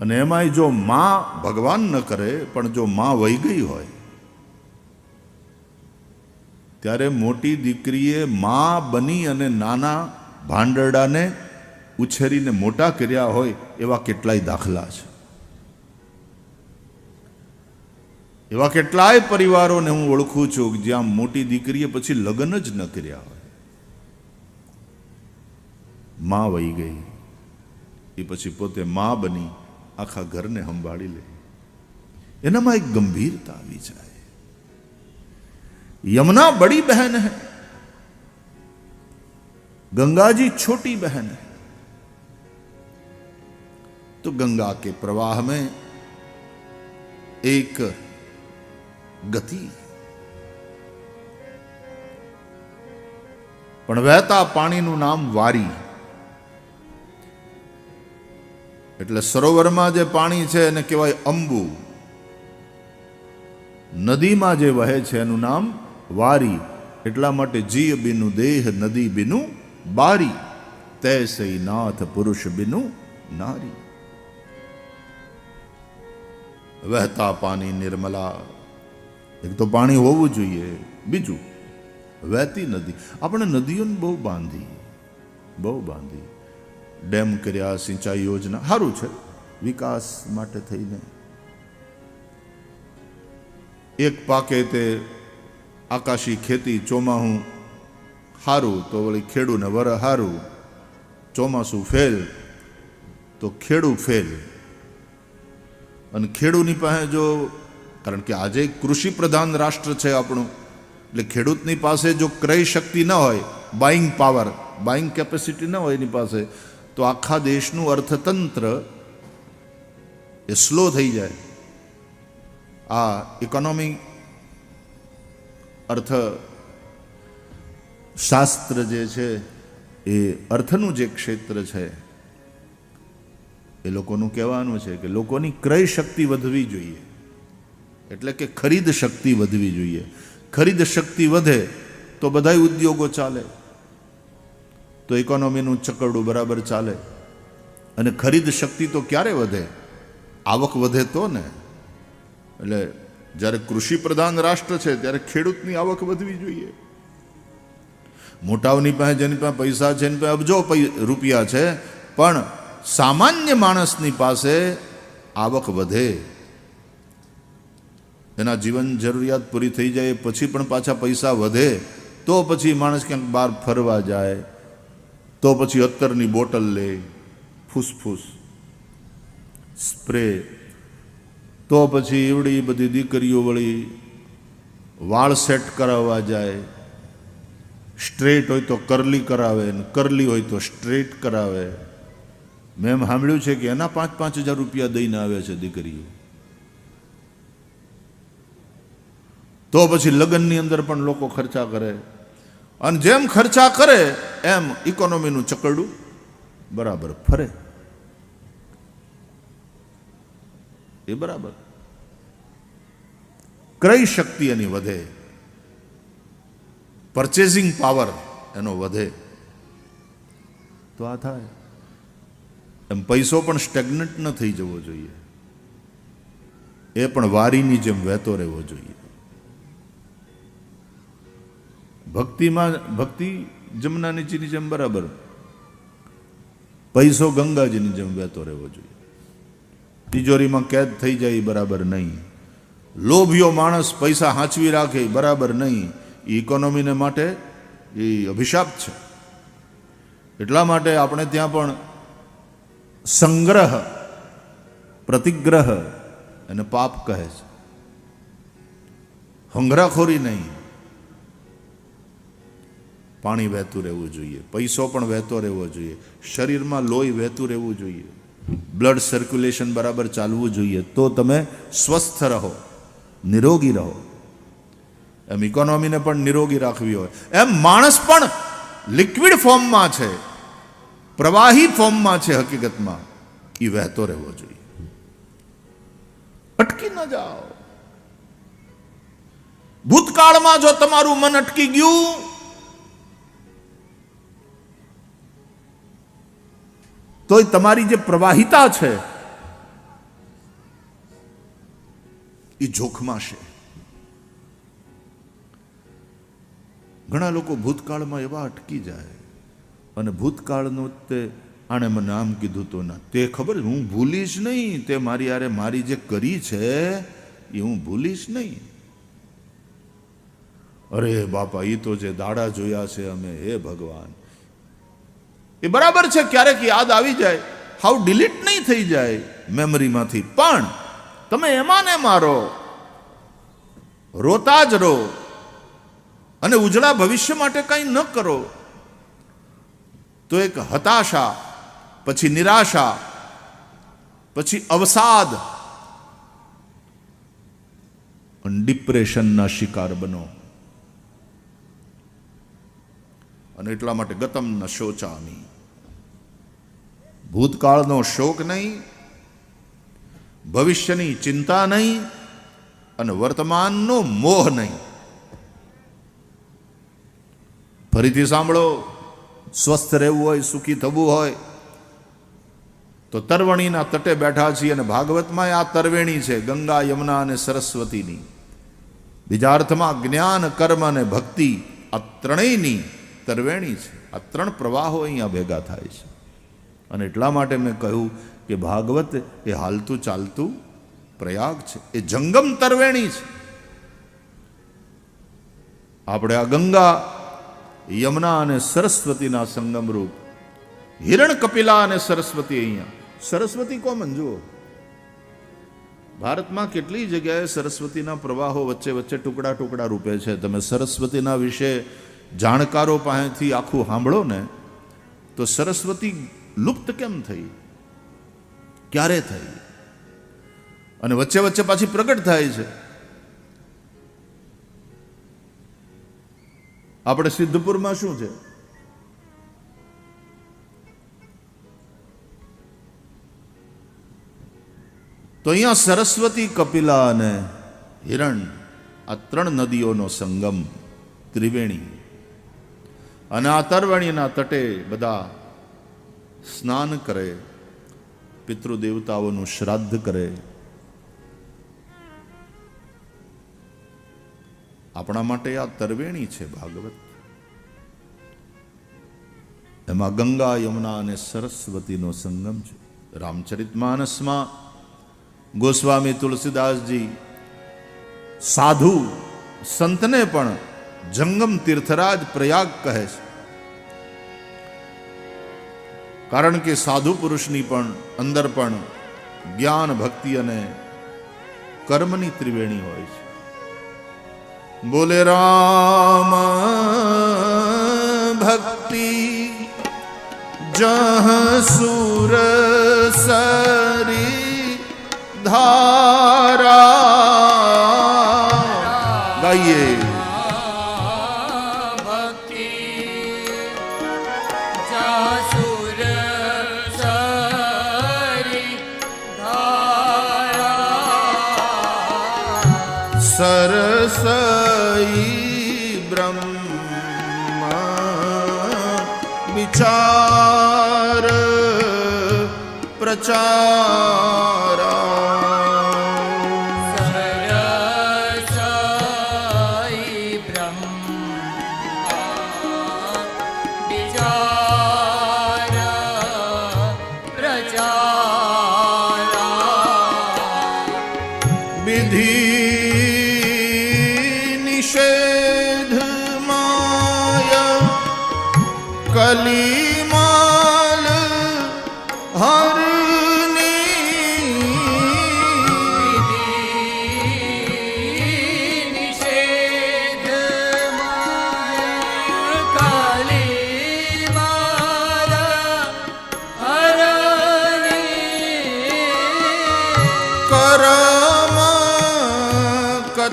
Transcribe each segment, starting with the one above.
અને એમાંય જો માં ભગવાન ન કરે, પણ જો માં વહી ગઈ હોય, ત્યારે મોટી દીકરીએ માં બની અને નાના ભાંડરડાને ઉછેરીને મોટા કર્યા હોય, એવા કેટલાય દાખલા છે. એવા કેટલાય પરિવારોને હું ઓળખું છું જ્યાં મોટી દીકરીએ પછી લગ્ન જ ન કર્યા હોય. માં વહી ગઈ. એ પછી પોતે માં બની. આખા ઘરને સંભાળી લે એનામાં એક ગંભીરતા આવી જાય यमुना बड़ी बहन है गंगा जी छोटी बहन है तो गंगा के प्रवाह में एक ગતિ પણ વહેતા પાણીનું નામ વારી એટલે સરોવરમાં જે પાણી છે એને કહેવાય અંબુ. નદીમાં જે વહે છે એનું નામ વારી. એટલા માટે જીવ બિનું દેહ, નદી બિનું બારી. તૈસઈ નાથ પુરુષ બિનું નારી. વહેતા પાણી નિર્મલા. એક તો પાણી હોવું જોઈએ, બીજું વહેતી નદી. આપણે નદીઓને બહુ બાંધી બહુ બાંધી. ડેમ કર્યા, સિંચાઈ યોજના સારું છે. વિકાસ માટે થઈને. એક પાકે તે આકાશી ખેતી ચોમાહું સારું તો વળી ખેડૂને વર સારું ચોમાસું ફેલ, તો ખેડૂ ફેલ. અને ખેડૂની પાસે જો, કારણ કે આજે કૃષિ પ્રધાન રાષ્ટ્ર છે આપણું, એટલે ખેડૂતની પાસે જો ક્રય શક્તિ ન હોય બાઇંગ પાવર બાઇંગ કેપેસિટી ન હોય એની પાસે તો આખા દેશનું અર્થતંત્ર એ સ્લો થઈ જાય. આ ઇકોનોમી અર્થ શાસ્ત્ર જે છે એ અર્થનું જે ક્ષેત્ર છે, એ લોકોનું કહેવાનું છે કે લોકોની ક્રય શક્તિ વધવી જોઈએ. એટલે કે ખરીદ શક્તિ વધવી જોઈએ. ખરીદ શક્તિ વધે તો બધા ઉદ્યોગો ચાલે. તો ઇકોનોમીનું ચકરડું બરાબર ચાલે. અને ખરીદ શક્તિ તો ક્યારે વધે? આવક વધે તો ને. એટલે જ્યારે કૃષિ પ્રધાન રાષ્ટ્ર છે, ત્યારે ખેડૂતની આવક વધવી જોઈએ. મોટાઓની પાસે જેની પાસે પૈસા છે, એની પાસે અબજો રૂપિયા છે, પણ સામાન્ય માણસની પાસે આવક વધે. એના જીવન જરૂરિયાત પૂરી થઈ જાય, પછી પણ પાછા પૈસા વધે, તો પછી માણસ ક્યાંક બહાર ફરવા જાય. તો પછી અત્તરની બોટલ લે, ફૂસફૂસ, સ્પ્રે. તો પછી એવડી બધી દીકરીઓ વળી વાળ સેટ કરાવવા જાય. સ્ટ્રેટ હોય તો કરલી કરાવે ને કરલી હોય તો સ્ટ્રેટ કરાવે. મેં એમ સાંભળ્યું છે કે એના પાંચ પાંચ હજાર રૂપિયા દઈને આવે છે દીકરીઓ. તો પછી લગ્નની અંદર પણ લોકો ખર્ચા કરે. અને જેમ ખર્ચા કરે એમ ઇકોનોમીનું ચકરડું? બરાબર, ફરે. એ બરાબર. ક્રય શક્તિ એની વધે. પરચેઝિંગ પાવર એનો વધે. તો આ થાય. એમ પૈસો પણ સ્ટેગ્નન્ટ ન થઈ જવો જોઈએ. એ પણ વારીની જેમ વહેતો રહેવો જોઈએ. ભક્તિમાં, ભક્તિ જમના નીચેની જેમ બરાબર. પૈસો ગંગાજીની જેમ વહેતો રહેવો જોઈએ. તિજોરીમાં કેદ થઈ જાય બરાબર નહીં. લોભિયો માણસ પૈસા હાંચવી રાખે બરાબર નહીં. એ ઇકોનોમીને માટે એ અભિશાપ છે. એટલા માટે આપણે ત્યાં પણ સંગ્રહ, પ્રતિગ્રહ અને પાપ કહે છે. હંગરાખોરી નહીં. પાણી વહેતું રહેવું જોઈએ. પૈસો પણ વહેતો રહેવો જોઈએ. શરીરમાં લોહી વહેતું રહેવું જોઈએ. બ્લડ સર્ક્યુલેશન બરાબર ચાલવું જોઈએ. તો તમે સ્વસ્થ રહો. નિરોગી રહો. એમ ઇકોનોમીને પણ નિરોગી રાખવી હોય. એમ માણસ પણ લિક્વિડ ફોર્મમાં છે. પ્રવાહી ફોર્મમાં છે હકીકતમાં. એ વહેતો રહેવો જોઈએ. અટકી ન જાઓ. ભૂતકાળમાં જો તમારું મન અટકી ગયું તોય તમારી જે પ્રવાહિતા છે એ જોખમાશે ઘણા લોકો ભૂતકાળમાં એવા અટકી જાય અને ભૂતકાળનું તે આણે મને આમ કીધું તો ના. તે ખબર છે, હું ભૂલીશ નહીં તે મારી યારે મારી જે કરી છે એ હું ભૂલીશ નહીં. અરે બાપા એ તો જે દાડા જોયા છે અમે હે ભગવાન. એ બરાબર છે, ક્યારેક યાદ આવી જાય. હાઉ ડિલીટ નહીં થઈ જાય મેમરીમાંથી. પણ તમે એમાં ને મારો રોતા જ રહો. અને ઉજળા ભવિષ્ય માટે કંઈ ન કરો. તો એક હતાશા, પછી નિરાશા, પછી અવસાદ. ડિપ્રેશનના શિકાર બનો. અને એટલા માટે ગતમ ન શોચામી. ભૂતકાળનો શોક નહીં, ભવિષ્યની ચિંતા નહીં અને વર્તમાનનો મોહ નહીં. ફરીથી સાંભળો, સ્વસ્થ રહેવું હોય, સુખી થવું હોય, તો તરવણીના તટે બેઠા છીએ અને ભાગવતમાં આ તરવેણી છે, ગંગા, યમુના અને સરસ્વતીની. બીજા અર્થમાં જ્ઞાન, કર્મ અને ભક્તિ આ ત્રણેયની તરવેણી છે. આ ત્રણ પ્રવાહો અહીંયા ભેગા થાય છે. અને એટલા માટે મેં કહ્યું કે ભાગવત એ હાલતું ચાલતું પ્રયાગ છે. એ જંગમ તરવેણી છે. આપણે આ ગંગા, યમુના અને સરસ્વતીના સંગમ રૂપ, હિરણ કપિલા અને સરસ્વતી અહીંયા. સરસ્વતી કોમન, જુઓ. ભારતમાં કેટલી જગ્યાએ સરસ્વતીના પ્રવાહો વચ્ચે વચ્ચે ટુકડા ટુકડા રૂપે છે. તમે સરસ્વતીના વિશે જાણકારો પાસેથી આખું સાંભળો ને, તો સરસ્વતી લુપ્ત કેમ થઈ? ક્યારે થઈ? અને વચ્ચે વચ્ચે પાછી પ્રગટ થાય છે. આપણે સિદ્ધપુરમાં શું છે? તો અહીંયા સરસ્વતી કપિલા અને હિરણ, આ ત્રણ નદીઓનો સંગમ, ત્રિવેણી. અને આ તરવણીના તટે બધા સ્નાન કરે, પિતૃદેવતાઓનું શ્રાદ્ધ કરે. આપણા માટે આ તરવેણી છે ભાગવત. એમાં ગંગા, યમુના અને સરસ્વતીનો સંગમ છે. રામચરિત માનસમાં ગોસ્વામી તુલસીદાસજી સાધુ સંતને પણ જંગમ તીર્થરાજ પ્રયાગ કહે છે. કારણ કે સાધુ પુરુષની પણ અંદર પણ જ્ઞાન, ભક્તિ અને કર્મની ત્રિવેણી હોય છે. બોલે રામ, ભક્તિ જહ સુર સરી ધારા. ગાઈએ. ભક્તિ જાસુર ધારા સરસઈ બ્રહ્મ વિચાર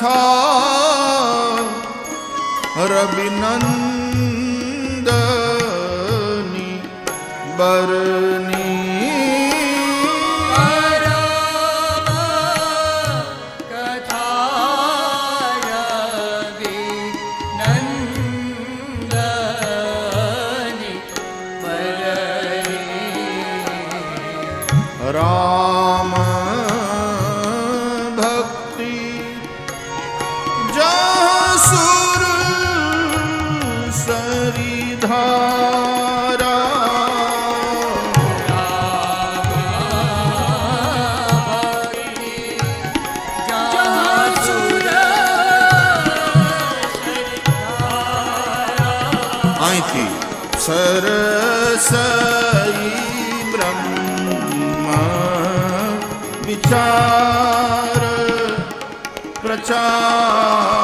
કથા રવિનંદની બરની રામ સઈ બ્રહ્મ વિચાર પ્રચાર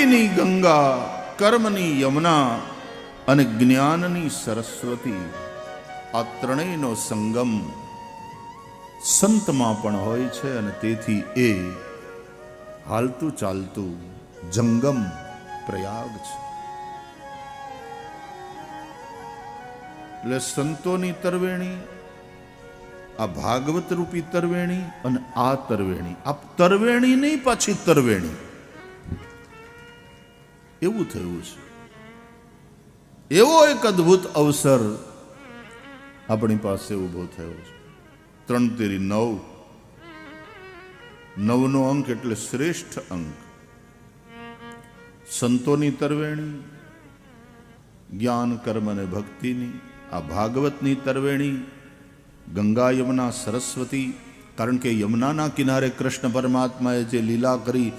ભક્તિની ગંગા, કર્મની યમુના અને જ્ઞાનની સરસ્વતી. આ ત્રણેયનો સંગમ સંતમાં પણ હોય છે અને તેથી એ હાલતું ચાલતું જંગમ પ્રયાગ છે. એટલે સંતોની તરવેણી, આ ભાગવત રૂપી તરવેણી અને આ તરવેણી. આ તરવેણી નહીં પાછી તરવેણી. એવું થયું છે. એવો એક અદ્ભુત અવસર આપણી પાસે ઊભો થયો છે. ત્રણ તેરી નવ. નવનો અંક એટલે શ્રેષ્ઠ અંક. સંતોની તરવેણી, જ્ઞાન, કર્મ અને ભક્તિની, આ ભાગવતની તરવેણી, ગંગા યમુના સરસ્વતી, કારણ કે યમુનાના કિનારે કૃષ્ણ પરમાત્માએ જે લીલા કરી